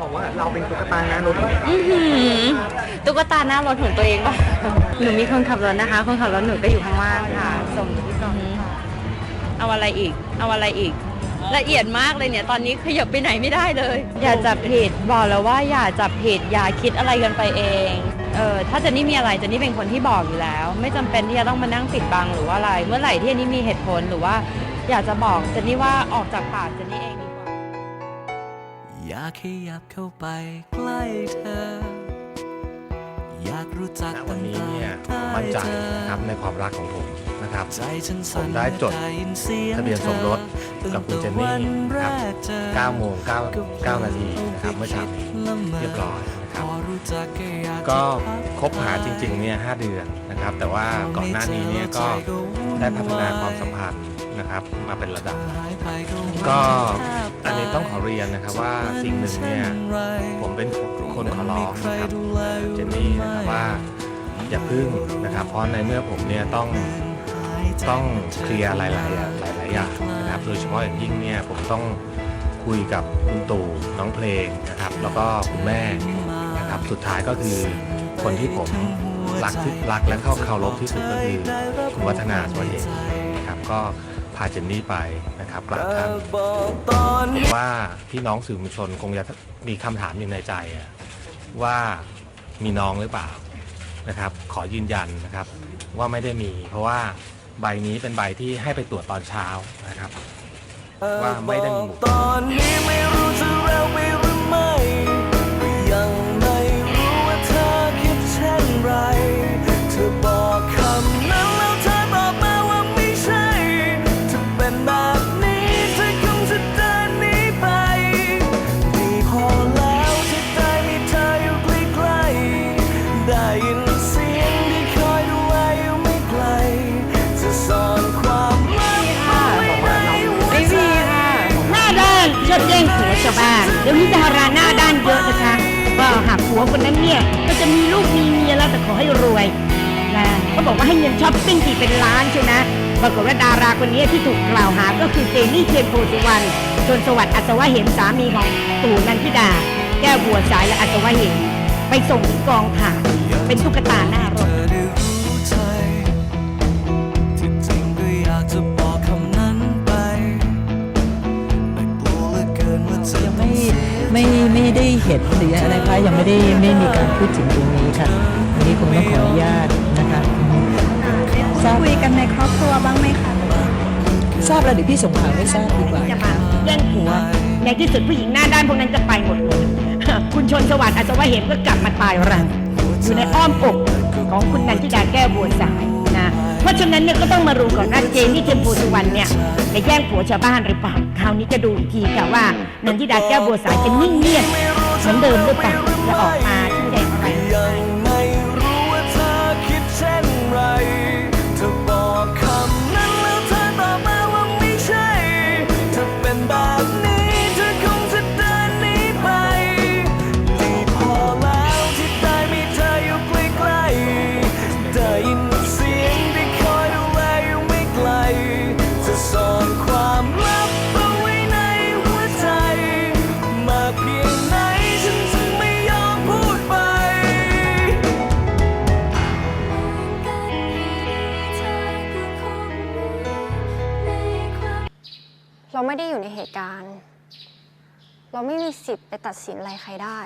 บอกว่าเราเป็นตุ๊กตาหน้ารถอื้อหือตุ๊กตาหน้ารถของตัวเองป่ะหนูมีคนขับรถนะคะ คนขับรถหนูก็อยู่ข้างล่างค่ะส่งที่ก่อนเอาอะไรอีก เอาอะไรอีก ละเอียดมากเลยเนี่ย ตอนนี้ขยับไปไหนไม่ได้เลย อย่าจับผิดบอกแล้วว่าอย่าจับผิดอย่าคิดอะไรกันไปเอง เออถ้าเจนนี่มีอะไรเจนนี่เป็นคนที่บอกอยู่แล้ว ไม่จำเป็นที่จะต้องมานั่งปิดบังหรือว่าอะไร เมื่อไหร่ที่นนี้มีเหตุผลหรือว่า อยากจะบอกเจนนี่ว่าออกจากปากเจนนี่เอง อยากขยับเข้าไปใกล้เธอ อยากรู้จักณวันนี้เนี่ยผมมั่นใจนะครับในความรักของผมนะครับ ผมได้จดทะเบียนสมรสกับคุณเจนนี่นะครับ9โมง9 9นาทีนะครับเมื่อเช้านี้เรียบร้อยนะครับ ก็คบหาจริงๆเนี่ย5เดือนนะครับ แต่ว่าก่อนหน้านี้เนี่ยก็ได้พัฒนาความสัมพันธ์ นะครับ มาเป็นระดับหายไปก็ก็อันนี้ต้องขอเรียนนะครับว่าสิ่งหนึ่งเนี่ยผมเป็นคนขอร้องนะครับเจนนี่นะครับว่าอย่าพึ่งนะครับ เพราะในเมื่อผมเนี่ยต้องต้องเคลียร์หลายๆอย่างหลายๆอย่างนะครับ โดยเฉพาะอย่างยิ่งเนี่ยผมต้องคุยกับคุณตู่น้องเพลงนะครับ แล้วก็คุณแม่นะครับสุดท้ายก็คือคนที่ผมรักที่รักและเข้าเคารพที่สุดก็คือคุณวัฒนาสวัสดิ์นะครับก็ พาเจนนี่ไปนะครับกราบท่านบอกตอนผนี้มว่าพี่น้องสื่อมวลชนคงจะมีคำถามอยู่ในใจอะว่ามีน้องหรือเปล่านะครับ ขอยืนยันนะครับว่าไม่ได้มี เพราะว่าใบนี้เป็นใบที่ให้ไปตรวจตอนเช้านะครับ ว่าไม่ได้มีหมู่ตอนนี้ไม่รู้จะเร็วไปหรือไม่ก็ยังไม่รู้ว่าเธอคิดเช่นไร เธอบอกคำนั้น ดี๋ยวนี้ดาราหน้าด้านเยอะนะคะว่าหากผัวคนนั้นเนี่ยก็จะมีลูกมีเมียแล้วแต่ขอให้รวยนะเขาบอกว่าให้เงินช้อปปิ้งทีเป็นล้านใช่ไหมปรากฏว่าดาราคนนี้ที่ถูกกล่าวหาก็คือเจนี่เทียนโพสุวรรณจนสวัสดิ์อัศวะเหมสามีของตู่นันทิดา แก้วบัวสายและอัศวะเหมไปส่งถึงกองถ่ายเป็นตุ๊กตาหน้ารถ ไม่ไม่ได้เห็นหรืออะไรคะยังไม่ได้ไม่มีการพูดถึงตรงนี้ค่ะอันนี้คงต้องขออนุญาตนะคะทราบคุยกันในครอบครัวบ้างไหมคะทราบแล้วเดี๋ยวพี่ส่งข่าวให้ทราบดีกว่าจะมาแย่งผัวในที่สุดผู้หญิงหน้าด้านพวกนั้นจะไปหมดเลยคุณชนสวัสดิ์อัศวะเหมก็กลับมาตายรังอยู่ในอ้อมอกของคุณนันทิดาแก้วบัวสายนะ เพราะฉะนั้นเนี่ยก็ต้องมารู้ก่อนว่าเจนี่เทียมโพสุวรรณเนี่ยจะแย่งผัวชาวบ้านหรือเปล่าคราวนี้จะดูอีกทีค่ะว่านันทิดาแก้วบัวสายจะนิ่งเงียบเหมือนเดิมหรือเปล่าจะออกมา เราไม่ได้อยู่ในเหตุการณ์ เราไม่มีสิทธิ์ไปตัดสินอะไรใครได้